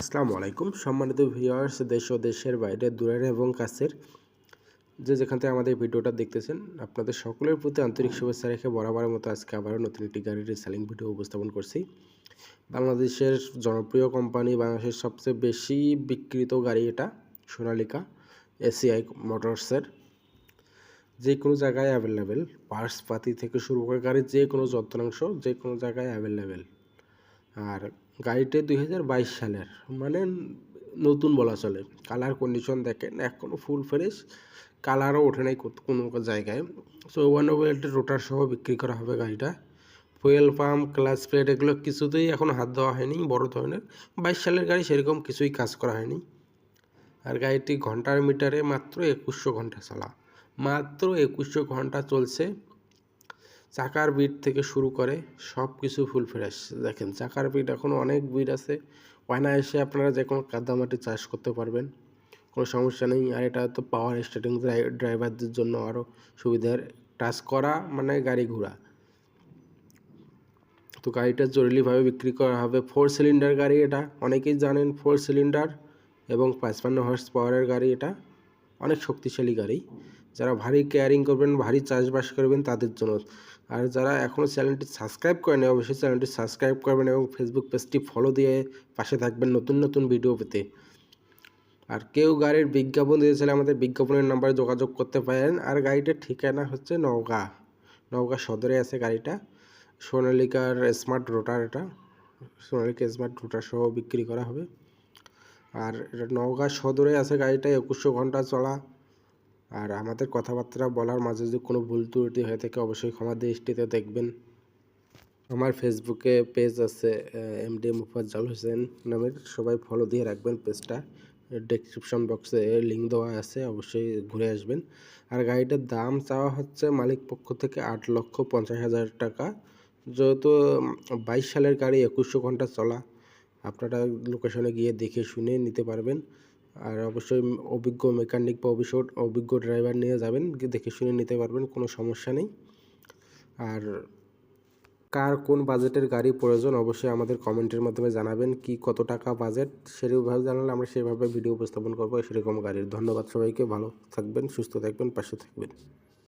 আসসালামু আলাইকুম। সম্মানিত ভিউয়ার্স, দেশ ও দেশের বাইরে, দূরের এবং কাছের, যে যেখান থেকে আমাদের ভিডিওটা দেখতেছেন, আপনাদের সকলের প্রতি আন্তরিক শুভেচ্ছা রেখে বরাবরের মতো আজকে আবারও নতুন একটি গাড়ির রিসেলিং ভিডিও উপস্থাপন করছি। বাংলাদেশের জনপ্রিয় কোম্পানি বাংলাদেশের সবচেয়ে বেশি বিক্রিত গাড়ি এটা, সোনালিকা এসিআই মোটরসের যে কোনো জায়গায় অ্যাভেলেবেল পার্টস পাতি থেকে শুরু করে গাড়ির যে কোনো যন্ত্রাংশ, যে কোনো জায়গায় অ্যাভেলেবেল আর গাড়িটি দুই হাজার বাইশ সালের মানে নতুন বলা চলে। কালার কন্ডিশন দেখেন এখনও ফুল ফ্রেশ কালারও ওঠে নাই কোনো জায়গায়। সো ওয়ান ওয়েল্টের রোটার সহ বিক্রি করা হবে গাড়িটা। ফুয়েল পাম্প ক্লাস প্লেট এগুলো কিছুতেই এখন হাত দেওয়া হয়নি, বড় ধরনের। বাইশ সালের গাড়ি সেরকম কিছুই কাজ করা হয়নি। আর গাড়িটি ঘণ্টার মিটারে মাত্র একুশশো ঘণ্টা চলা। মাত্র একুশশো ঘণ্টা চলছে। চাকার বিট থেকে শুরু করে সব কিছু ফুল ফ্রেশ দেখেন, চাকার বিট এখনও অনেক বিট আছে। অনায়াসে আপনারা যে কোনো কাদামাটি চাষ করতে পারবেন। কোনো সমস্যা নেই। আর এটা তো পাওয়ার স্টার্টিং ড্রাইভারদের জন্য আরও সুবিধার। টাচ করা মানে গাড়ি ঘোরা তো গাড়িটা জরুরিভাবে বিক্রি করা হবে ফোর সিলিন্ডার গাড়ি এটা। অনেকেই জানেন ফোর সিলিন্ডার এবং পাঁচপান্ন হর্স পাওয়ারের গাড়ি এটা। অনেক শক্তিশালী গাড়ি। যারা ভারী কেয়ারিং করবেন, ভারী চাষবাস করবেন তাদের জন্য। আর যারা এখনও চ্যানেলটি সাবস্ক্রাইব করেন অবশ্যই চ্যানেলটি সাবস্ক্রাইব করবেন এবং ফেসবুক পেজটি ফলো দিয়ে পাশে থাকবেন নতুন নতুন ভিডিও পেতে। আর কেউ গাড়ির বিজ্ঞাপন চাইলে আমাদের বিজ্ঞাপনের নাম্বারে যোগাযোগ করতে পারেন। আর গাড়িটার ঠিকানা হচ্ছে নওগাঁ। নওগাঁ সদরে আছে গাড়িটা। সোনালিকার স্মার্ট রোটার এটা। সোনালিকা স্মার্ট রোটার সহ বিক্রি করা হবে। আর এটা নওগাঁ সদরে আছে গাড়িটা, একুশশো ঘণ্টা চলা। আর আমাদের কথাবার্তা বলার মাঝে যদি কোনো ভুল ত্রুটি হয়ে থাকে, অবশ্যই ক্ষমা দৃষ্টিতে দেখবেন। আমার ফেসবুকে পেজ আছে এম ডি মুফাজ্জল হোসেন নামের। সবাই ফলো দিয়ে রাখবেন পেজটা ডেসক্রিপশন বক্সে লিঙ্ক দেওয়া আছে, অবশ্যই ঘুরে আসবেন। আর গাড়িটার দাম চাওয়া হচ্ছে মালিক পক্ষ থেকে আট লক্ষ পঞ্চাশ হাজার টাকা। যেহেতু বাইশ সালের গাড়ি একুশশো ঘণ্টা চলা, আপনারা লোকেশনে গিয়ে দেখে শুনে নিতে পারবেন। আর অবশ্যই অভিজ্ঞ মেকানিক বা অভিজ্ঞ অভিজ্ঞ ড্রাইভার নিয়ে যাবেন দেখে শুনে নিতে পারবেন, কোনো সমস্যা নেই। আর কার কোন বাজেটের গাড়ি প্রয়োজন, অবশ্যই আমাদের কমেন্টের মাধ্যমে জানাবেন, কি কত টাকা বাজেট সেরকমভাবে জানালে আমরা সেভাবে ভিডিও উপস্থাপন করব, সেরকম গাড়ির। ধন্যবাদ সবাইকে, ভালো থাকবেন, সুস্থ থাকবেন, পাশে থাকবেন।